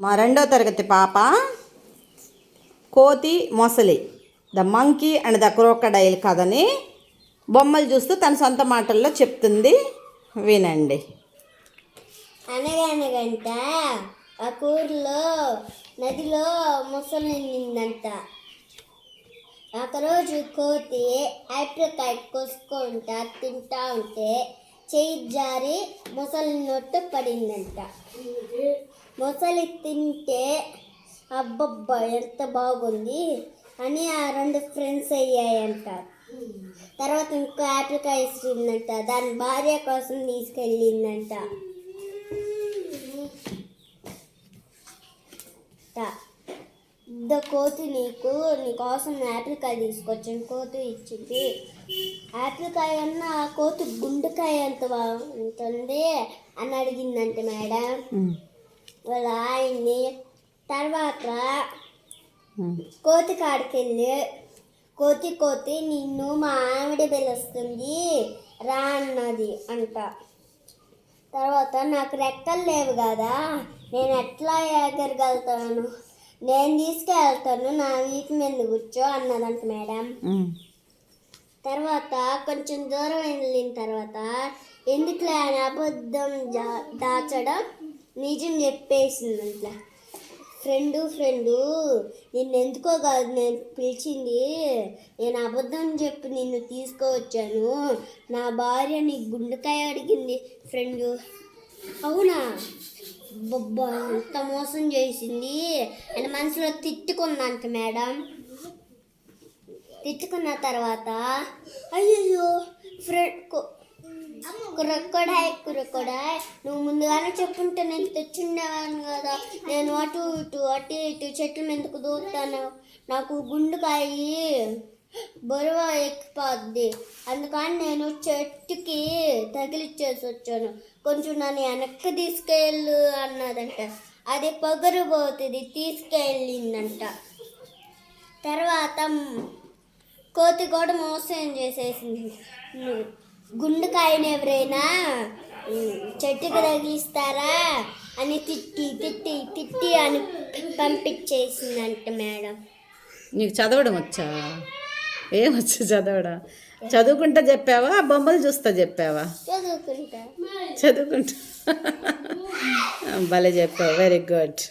మా రెండో తరగతి పాప కోతి మొసలి. The monkey and the crocodile కథని బొమ్మలు చూస్తూ తన సొంత మాటల్లో చెప్తుంది. వినండి. అనగనగంట ఆ ఊరిలో నదిలో ముసలి నిందంట ఒకరోజు కోతి ఐప్రికాయ కోసుకుంటా తింటా ఉంటే చేయి జారి మొసలి నొట్టు పడిందంట. మొసలి తింటే అబ్బబ్బా ఎంత బాగుంది అని ఆ రెండు ఫ్రెండ్స్ అయ్యాయంట. తర్వాత ఇంకో ఆపికాయ ఇస్తుందంట దాని భార్య కోసం తీసుకెళ్ళిందంట. కోతి నీకు నీకోసం యాపిల్ కాయ తీసుకొచ్చాను కోతి ఇచ్చింది. యాపిల్ కాయ అన్న కోతి గుండెకాయ ఎంత బాగుంటుంది అని అడిగిందంట మేడం. వాళ్ళ ఆయన్ని. తర్వాత కోతి కాడికి వెళ్ళి కోతి కోతి నిన్ను మా ఆవిడ పిలుస్తుంది రా అన్నది అంట. తర్వాత నాకు రెక్కలు లేవు కదా నేను ఎట్లా ఎగరగలుగుతాను? నేను తీసుకెళ్తాను నా వీపు మీద కూర్చో అన్నదంట మేడం. తర్వాత కొంచెం దూరం వెళ్ళిన తర్వాత ఎందుకులే అని అబద్ధం దాచడం నిజం చెప్పేసింది అట్లా ఫ్రెండు ఫ్రెండు నిన్ను ఎందుకో కాదు నేను పిలిచింది నేను అబద్ధం చెప్పి నిన్ను తీసుకువచ్చాను. నా భార్య నీ గుండెకాయ అడిగింది ఫ్రెండు. అవునా? బొబ్బా ఎంత మోసం చేసింది? అని మనసులో తిట్టుకుందంట మేడం. తెచ్చుకున్న తర్వాత అయ్యో ఫ్రెండ్ కురక్కడాయ్ కురక్కడాయ్. నువ్వు ముందుగానే చెప్పుంటే నేను తెచ్చుండేవాను కదా. నేను అటు ఇటు అటు ఇటు చెట్లు ఎందుకు దూకుతాను? నాకు గుండెకాయి బరువు ఎక్కిపోద్ది. అందుకని నేను చెట్టుకి తగిలిచ్చేసి వచ్చాను. కొంచెం నన్ను వెనక్కి తీసుకెళ్ళు అన్నదంట. అది పొగరుపోతుంది తీసుకెళ్ళిందంట. తర్వాత కోతి కూడా మోసం చేసేసింది. గుండెకాయని ఎవరైనా చెట్టుకు తగిలిస్తారా అని తిట్టి తిట్టి తిట్టి అని పంపించేసిందంట మేడం. నీకు చదవడం వచ్చా? ఏమొచ్చు చదవడం? చదువుకుంటా చెప్పావా? బొమ్మలు చూస్తా చెప్పావా? చదువుకుంటా. చదువుకుంటా. భలే చెప్పావు. Very good